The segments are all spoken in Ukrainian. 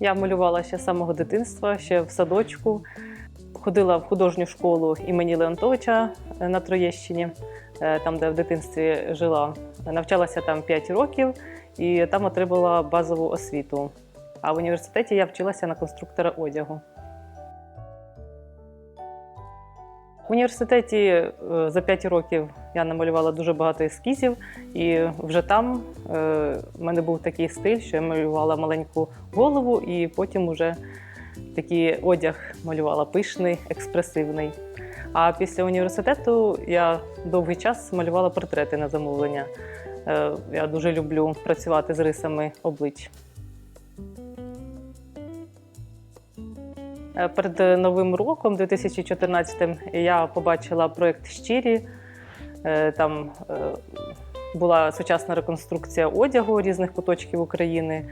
Я малювала ще з самого дитинства, ще в садочку. Ходила в художню школу імені Леонтовича е, на Троєщині, е, там, де в дитинстві жила. Навчалася там 5 років і там отримала базову освіту. А в університеті я вчилася на конструктора одягу. В університеті е, за 5 років я намалювала дуже багато ескізів, і вже там е, в мене був такий стиль, що я малювала маленьку голову, і потім уже такий одяг малювала пишний, експресивний. А після університету я довгий час малювала портрети на замовлення. Е, Я дуже люблю працювати з рисами облич. Е, Перед Новим роком, 2014, я побачила проєкт Щирі. Е, Там е, була сучасна реконструкція одягу різних куточків України.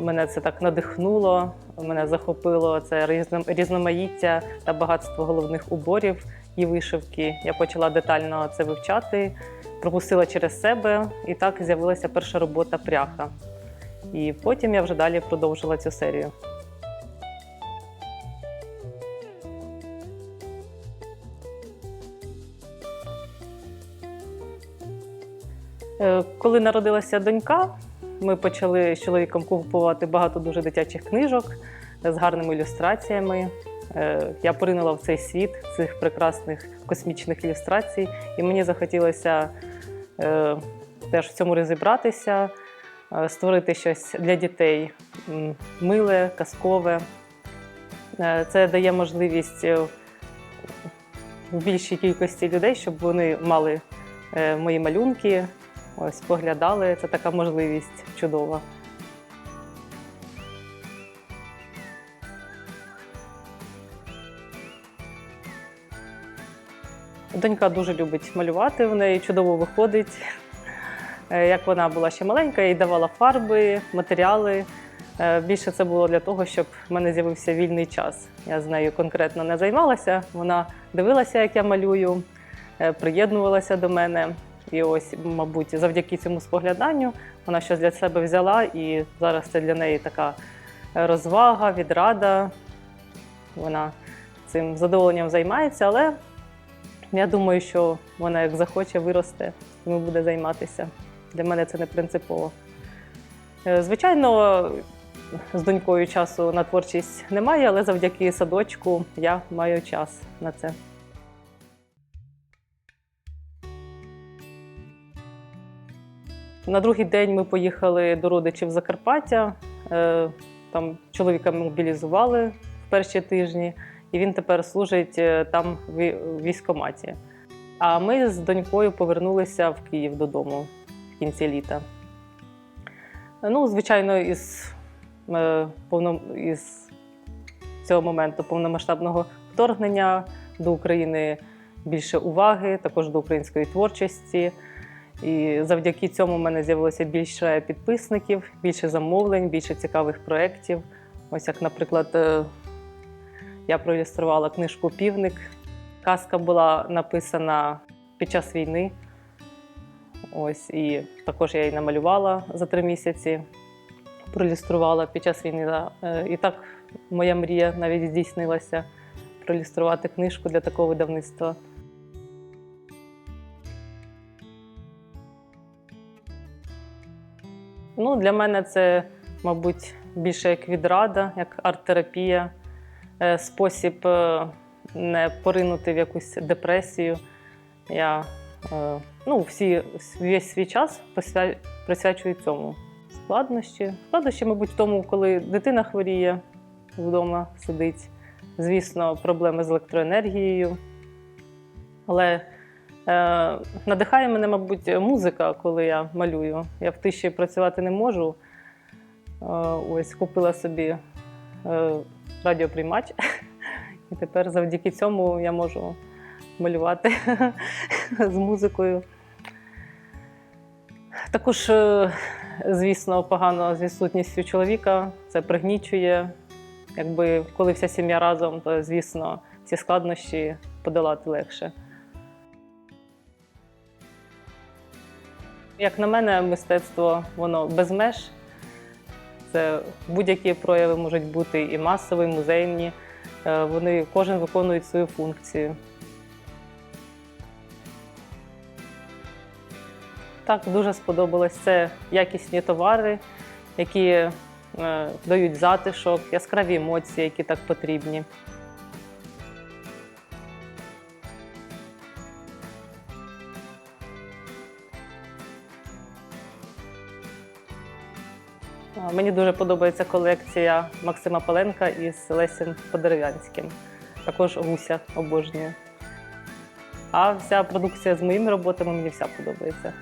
Мене це так надихнуло, мене захопило це різно- різноманіття та багатство головних уборів і вишивки. Я почала детально це вивчати, пропустила через себе, і так з'явилася перша робота пряха. І потім я вже далі продовжила цю серію. Коли народилася донька, ми почали з чоловіком купувати багато дуже дитячих книжок з гарними ілюстраціями. Е, Я поринула в цей світ цих прекрасних космічних ілюстрацій, і мені захотілося е, теж в цьому розібратися, е, створити щось для дітей миле, казкове. Е, Це дає можливість е, в більшій кількості людей, щоб вони мали е, мої малюнки, ось поглядали. Це така можливість чудова. Донька дуже любить малювати, в неї чудово виходить. Е, Як вона була ще маленька, їй давала фарби, матеріали. Е, Більше це було для того, щоб в мене з'явився вільний час. Я з нею конкретно не займалася. Вона дивилася, як я малюю, е, приєднувалася до мене. І ось, мабуть, завдяки цьому спогляданню вона щось для себе взяла, і зараз це для неї така розвага, відрада. Вона цим задоволенням займається, але я думаю, що вона як захоче, виросте і буде займатися. Для мене це не принципово. Е, Звичайно, з донькою часу на творчість немає, але завдяки садочку я маю час на це. На другий день ми поїхали до родичів Закарпаття. Е, Там чоловіка мобілізували в перші тижні, і він тепер служить е, там в військкоматі. А ми з донькою повернулися в Київ додому в кінці літа. Ну, звичайно, із, е, повно, із цього моменту повномасштабного вторгнення до України більше уваги, також до української творчості. І завдяки цьому в мене з'явилося більше підписників, більше замовлень, більше цікавих проєктів. Ось як, наприклад, е, я проілюструвала книжку Півник. Казка була написана під час війни. Ось, і також я її намалювала за три місяці, проілюструвала під час війни. Е, І так моя мрія навіть здійснилася проілюструвати книжку для такого видавництва. Ну, для мене це, мабуть, більше як відрада, як арт-терапія, е, спосіб е, не поринути в якусь депресію. Я е, ну, всі, весь свій час присвячую цьому. Складнощі. Складнощі, мабуть, в тому, коли дитина хворіє вдома сидить. Звісно, проблеми з електроенергією. Але надихає мене, мабуть, музика, коли я малюю. Я в тиші працювати не можу. Е, ось купила собі е, радіоприймач, і тепер завдяки цьому я можу малювати з музикою. Також, е, звісно, погано з відсутністю чоловіка. Це пригнічує. Якби коли вся сім'я разом, то звісно ці складнощі подолати легше. Як на мене, мистецтво воно без меж. Це будь-які прояви можуть бути і масові, і музейні. Е, Вони кожен виконує свою функцію. Так, дуже сподобалось. Це якісні товари, які е, дають затишок, яскраві емоції, які так потрібні. Мені дуже подобається колекція Максима Паленка із Лесем Подерев'янським. Також гуся обожнюю. А вся продукція з моїми роботами мені вся подобається.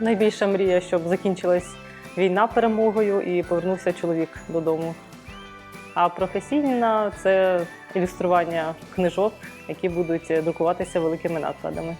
Найбільша мрія, щоб закінчилась війна перемогою і повернувся чоловік додому. А професійна це ілюстрування книжок, які будуть друкуватися великими накладами.